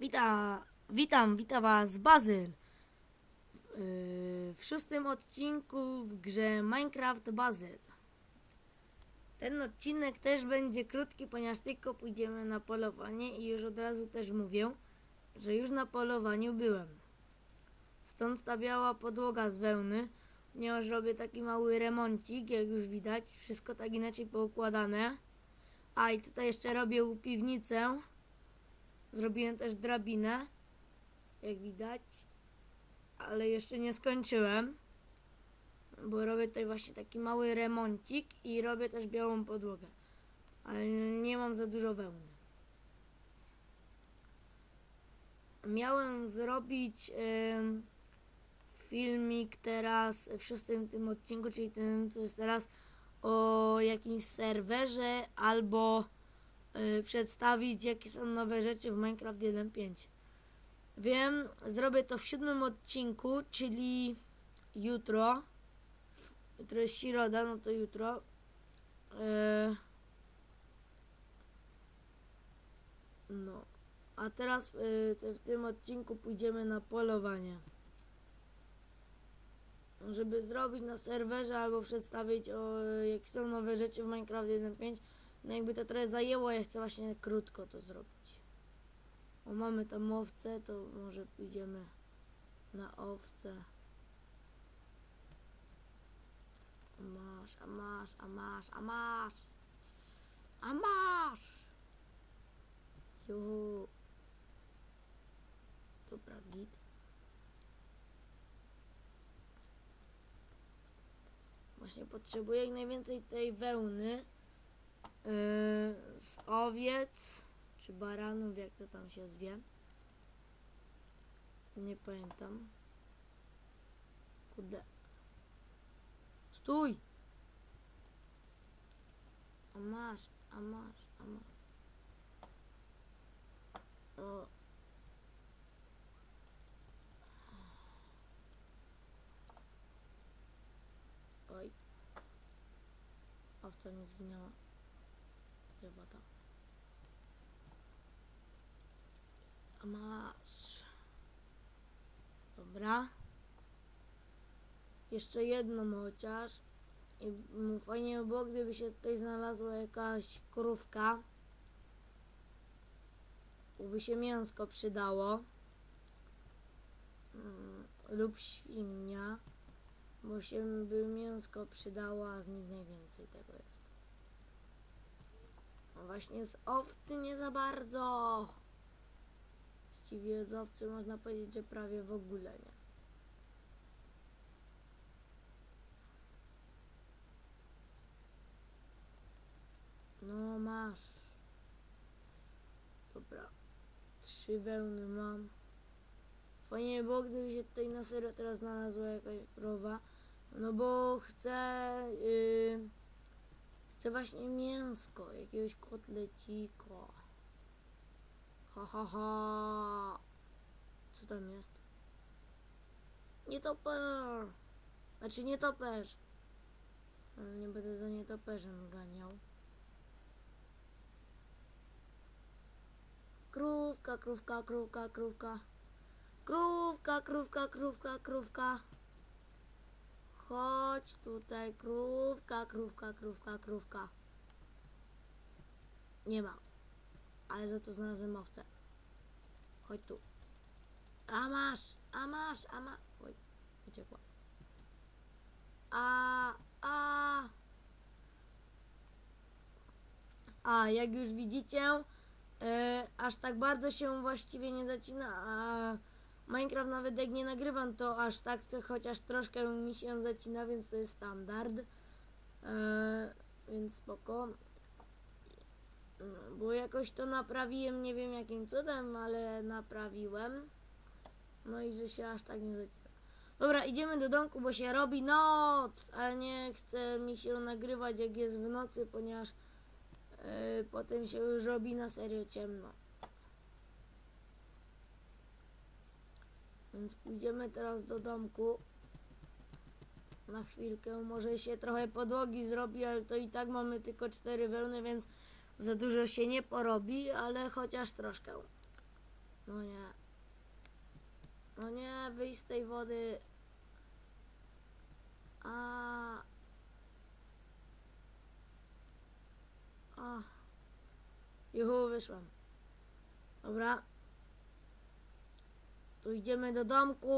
Wita, witam, witam was Bazyl. Yy, W szóstym odcinku w grze Minecraft Bazyl. Ten odcinek też będzie krótki, ponieważ tylko pójdziemy na polowanie i już od razu też mówię, że już na polowaniu byłem. Stąd ta biała podłoga z wełny, ponieważ robię taki mały remoncik, jak już widać, wszystko tak inaczej poukładane. A i tutaj jeszcze robię piwnicę. Zrobiłem też drabinę, jak widać, ale jeszcze nie skończyłem, bo robię tutaj właśnie taki mały remoncik i robię też białą podłogę, ale nie mam za dużo wełny. Miałem zrobić em, filmik teraz w szóstym tym odcinku, czyli ten, co jest teraz o jakimś serwerze albo y, przedstawić, jakie są nowe rzeczy w Minecraft 1.5. Wiem, zrobię to w siódmym odcinku, czyli jutro. Jutro jest środa, no to jutro. E, no. A teraz te- w tym odcinku pójdziemy na polowanie. Żeby zrobić na serwerze albo przedstawić, o, jakie są nowe rzeczy w Minecraft 1.5. No jakby to trochę zajęło, ja chcę właśnie krótko to zrobić. O, mamy tam owce, to może pójdziemy na owce. A masz, a masz, a masz, a masz. A masz! Juhu. Dobra, git. Właśnie potrzebuję jak najwięcej tej wełny. Yy, z owiec czy baranów, jak to tam się zwie. Nie pamiętam. Kurde. Stój! A masz, a masz, a masz. O. Oj. Mi zginęła. Chyba tam. A masz. Dobra. Jeszcze jedną chociaż. I fajnie by było, gdyby się tutaj znalazła jakaś krówka. By się mięsko przydało. Mm, Lub świnia. Bo się by mięsko przydało, a z nich najwięcej tego jest. No właśnie z owcy nie za bardzo. Właściwie z owcy można powiedzieć, że prawie w ogóle nie. No masz. Dobra. Trzy wełny mam. Fajnie by było, gdyby się tutaj na serio teraz znalazła jakaś krowa. No bo chcę... Yy, chcę właśnie mięsko, jakiegoś kotlecika. Ha ha ha. Co tam jest? Nietoperz. Znaczy nietoperz. Ale nie będę za nietoperzem ganiał. Krówka, krówka, krówka, krówka. Krówka, krówka, krówka, krówka. Tutaj, krówka, krówka, krówka, krówka. Nie ma. Ale za to znalazłem owcę. Chodź tu. A masz, a masz, a ma... Oj, uciekła. A, a... A, jak już widzicie, e, aż tak bardzo się właściwie nie zacina, a Minecraft nawet jak nie nagrywam, to aż tak to chociaż troszkę mi się zacina, więc to jest standard. E, więc spoko. No, Bo jakoś to naprawiłem, nie wiem jakim cudem, ale naprawiłem. No i że się aż tak nie zacina. Dobra, idziemy do domku, bo się robi noc, ale nie chce mi się nagrywać jak jest w nocy, ponieważ yy, potem się już robi na serio ciemno. Więc pójdziemy teraz do domku. na chwilkę. Może się trochę podłogi zrobi, ale to i tak mamy tylko cztery wełny, więc za dużo się nie porobi, ale chociaż troszkę. No nie. No nie, wyjść z tej wody. A. A. Juhu, wyszłam. Dobra. Tu idziemy do domku.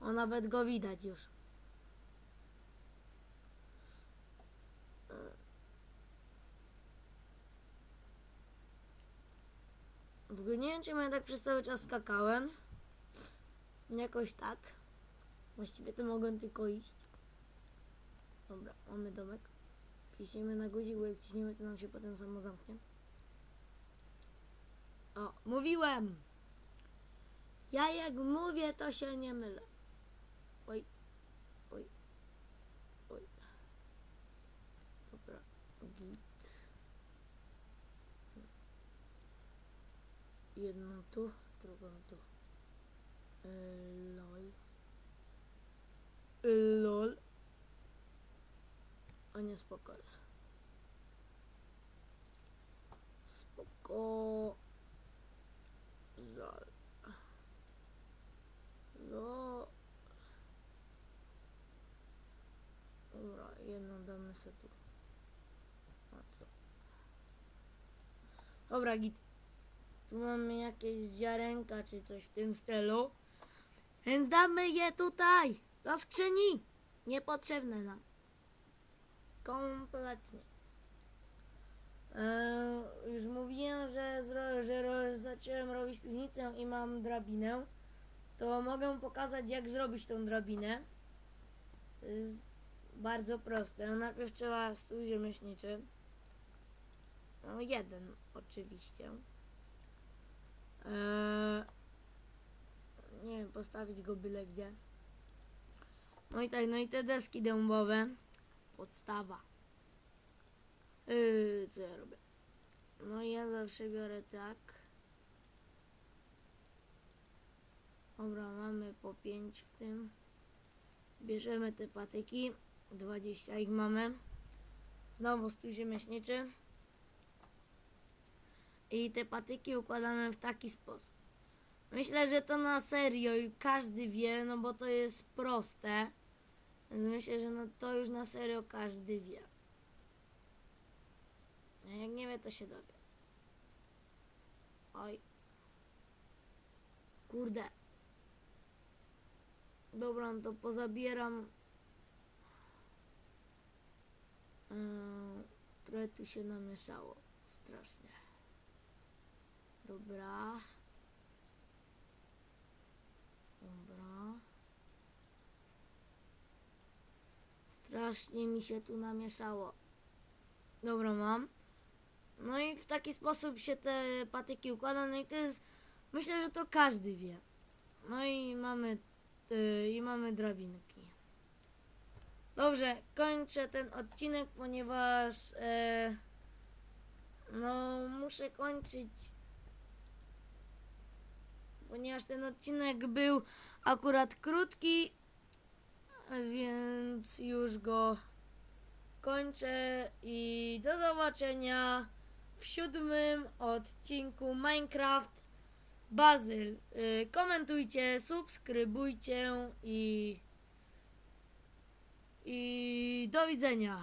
O, nawet go widać już. W ogóle nie wiem, czy ja tak przez cały czas skakałem. Jakoś tak. Właściwie to mogłem tylko iść. Dobra, mamy domek. Wciśniemy na guzik, bo jak wciśniemy, to nam się potem samo zamknie. O, mówiłem! Ja jak mówię, to się nie mylę. Oj, oj, oj. Dobra, git. Jedną tu, drugą tu. E, lol. E, lol. A nie spoko jest. Spoko. Zal. No. Dobra, jedną damy sobie tu. A co? Dobra, git. Tu mamy jakieś ziarenka czy coś w tym stylu. Więc damy je tutaj, do skrzyni. Niepotrzebne nam. Kompletnie. Eee, już mówiłem, że, że zacząłem robić piwnicę i mam drabinę. To mogę pokazać, jak zrobić tą drabinę. Bardzo proste. Najpierw trzeba stół ziemieślniczy. No, jeden oczywiście. Eee, nie wiem, postawić go byle gdzie. No i tak, no i te deski dębowe. Podstawa. Yy, co ja robię? No ja zawsze biorę tak. Dobra, mamy po 5 w tym. Bierzemy te patyki. 20 ich mamy. Znowu stół ziemieślniczy. I te patyki układamy w taki sposób. Myślę, że to na serio i każdy wie, no bo to jest proste. Więc myślę, że no to już na serio każdy wie. A jak nie wie, to się dowie. Oj. Kurde. Dobra, no to pozabieram. Yy, trochę tu się namieszało. Strasznie. Dobra. Dobra. Strasznie mi się tu namieszało. Dobra, mam. No i w taki sposób się te patyki układa. No i to jest. Myślę, że to każdy wie. No i mamy. y, I mamy drabinki. Dobrze, kończę ten odcinek, ponieważ. E, no, muszę kończyć. Ponieważ ten odcinek był akurat krótki, więc już go kończę i do zobaczenia w siódmym odcinku Minecraft Bazyl. Y, Komentujcie, subskrybujcie i i do widzenia.